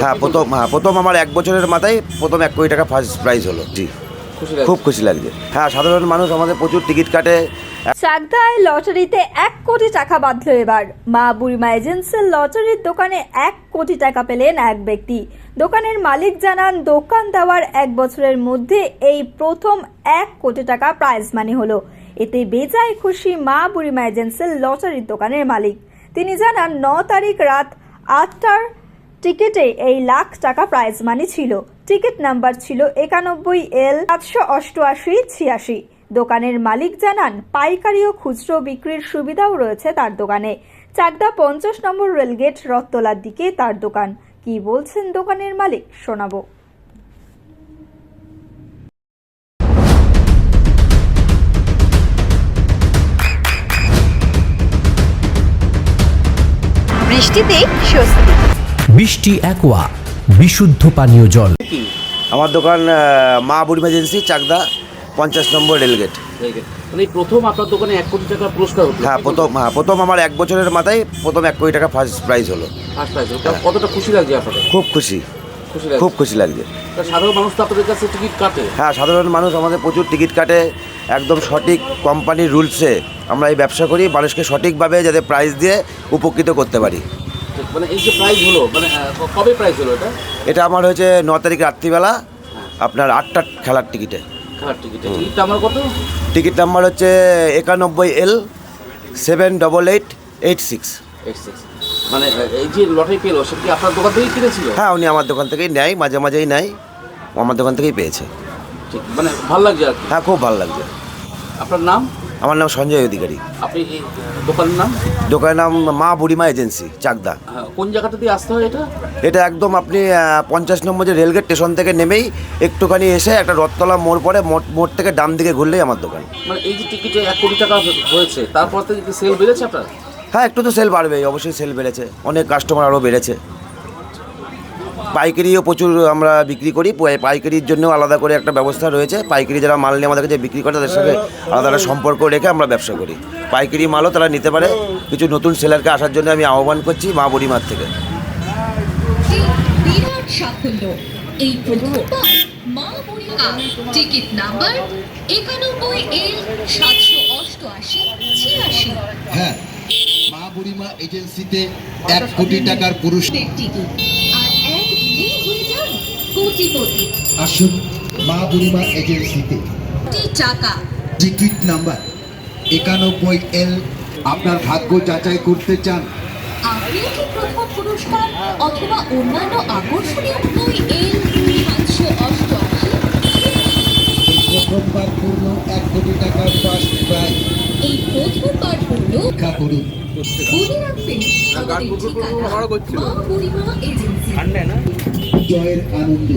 হ্যাঁ প্রথম হ্যাঁ প্রথম আমার এক বছরের মাথায় প্রথম এক কোটি টাকা ফার্স্ট প্রাইজ হলো জি। খুব খুশি লাগছে। হ্যাঁ সাধারণ মানুষ আমাদের প্রচুর টিকিট কাটে। চাকদায় লটারিতে এক কোটি টাকা বাঁধল এবার। মা বুড়িমা এজেন্সির লটারির দোকানে এক কোটি টাকা পেলেন এক ব্যক্তি। দোকানের মালিক জানান দোকান দেওয়ার এক বছরের মধ্যে এই প্রথম এক কোটি টাকা প্রাইজ মানি হলো। এতে বেজায় খুশি মা বুড়িমা এজেন্সির লটারির দোকানের মালিক। তিনি জানান ন তারিখ রাত আটটার টিকিটে এই লাখ টাকা প্রাইজ মানি ছিল। টিকিট নাম্বার ছিল একানব্বই এল সাতশো অষ্টআশি ছিয়াশি। দোকানের মালিক জানান, পাইকারি ও খুচরো বিক্রির সুবিধাও রয়েছে তার দোকানে। চাকদা পঞ্চাশ নম্বর রেলগেট রথতলার দিকে তার দোকান। কি বলছেন দোকানের মালিক? শোনাবো। বৃষ্টিতে স্বস্তি। বৃষ্টি অ্যাকোয়া বিশুদ্ধ পানীয় জল। আমার দোকান মা বুড়িমা এজেন্সি চাকদা পঞ্চাশ নম্বর রেলগেট। মানে এই প্রথম আপনার দোকানে এক কোটি টাকা পুরস্কার হতো হ্যাঁ প্রথম হ্যাঁ প্রথম আমার এক বছরের মাথায় প্রথম এক কোটি টাকা ফার্স্ট প্রাইজ হলো। ফার্স্ট প্রাইজ কতটা খুশি লাগছে আপনাদের? খুব খুশি। খুশি খুব খুশি লাগছে। তা সাধারণ মানুষ তো আপনাদের কাছে টিকিট কাটে। হ্যাঁ সাধারণ মানুষ আমাদের প্রচুর টিকিট কাটে। একদম সঠিক কোম্পানির রুলসে আমরা এই ব্যবসা করি মানুষকে সঠিকভাবে যাতে প্রাইজ দিয়ে উপকৃত করতে পারি। মানে এই যে প্রাইজ হলো মানে কবে প্রাইজ হলো এটা? এটা আমার হয়েছে ন তারিখ রাত্রিবেলা আপনার আটটা খেলার টিকিটে খেলার টিকিট টিকিটটা আমার কত? টিকিট নাম্বার হচ্ছে একানব্বই L seven double eight eight six eight six মানে এই যে লটারি পেল সেটা কি আপনার দোকান থেকেই কিনেছিল? হ্যাঁ উনি আমার দোকান থেকেই নেয় মাঝে মাঝেই নেয়। আমার দোকান থেকেই পেয়েছে। ঠিক মানে ভালো লাগছে আর হ্যাঁ খুব ভালো লাগছে। আপনার নাম? আমার নাম সঞ্জয় অধিকারী। আপনি এই দোকানের নাম? দোকানের নাম মা বুড়িমা এজেন্সি চাকদা। হ্যাঁ, কোন জায়গাটা দিয়ে আসতে হয় এটা? এটা একদম আপনি পঞ্চাশ নম্বর যে রেলগেট স্টেশন থেকে নেমেই একটুখানি এসে একটা রথতলা মোড় পরে মোড় মোড় থেকে ডান দিকে ঘুরলেই আমার দোকান। মানে এই যে টিকিটে এক কোটি টাকা হয়েছে তারপর থেকে সেল বেড়েছে আপনার? হ্যাঁ একটু তো সেল বাড়বেই অবশ্যই সেল বেড়েছে অনেক কাস্টমার আরও বেড়েছে। পাইকারিও প্রচুর আমরা বিক্রি করি পাইকারির জন্য আলাদা করে একটা ব্যবস্থা রয়েছে। পাইকারি যারা মাল নিয়ে আমাদের কাছে বিক্রি করে তাদের সঙ্গে আলাদা একটা সম্পর্ক রেখে আমরা ব্যবসা করি। পাইকারি মালও তারা নিতে পারে। কিছু নতুন সেলারকে আসার জন্য আমি আহ্বান করছি মা বুড়িমার থেকে। এই প্রথমবার মা বুড়িমা টিকিট নাম্বার একানব্বই এল সাতশো অষ্টআশি ছিয়াশি। হ্যাঁ মা বুড়িমা এজেন্সিতে এক কোটি টাকার পুরস্কার। টিকিট আর এক দিনেই হয়ে যান কোটিপতি আসুন মা বুড়িমা এজেন্সিতে। কোটি টাকা টিকিট নাম্বার একানব্বই এল আপনার ভাগ্য যাচাই করতে চান। আপনিও কি প্রথম পুরস্কার অথবা অন্যান্য আকর্ষণীয় বই এল সাতশো প্রথমবার পূর্ণ এক কোটি টাকার ফার্স্ট প্রাইজ এই প্রথমবার রক্ষা করুন জয়ের আনন্দে।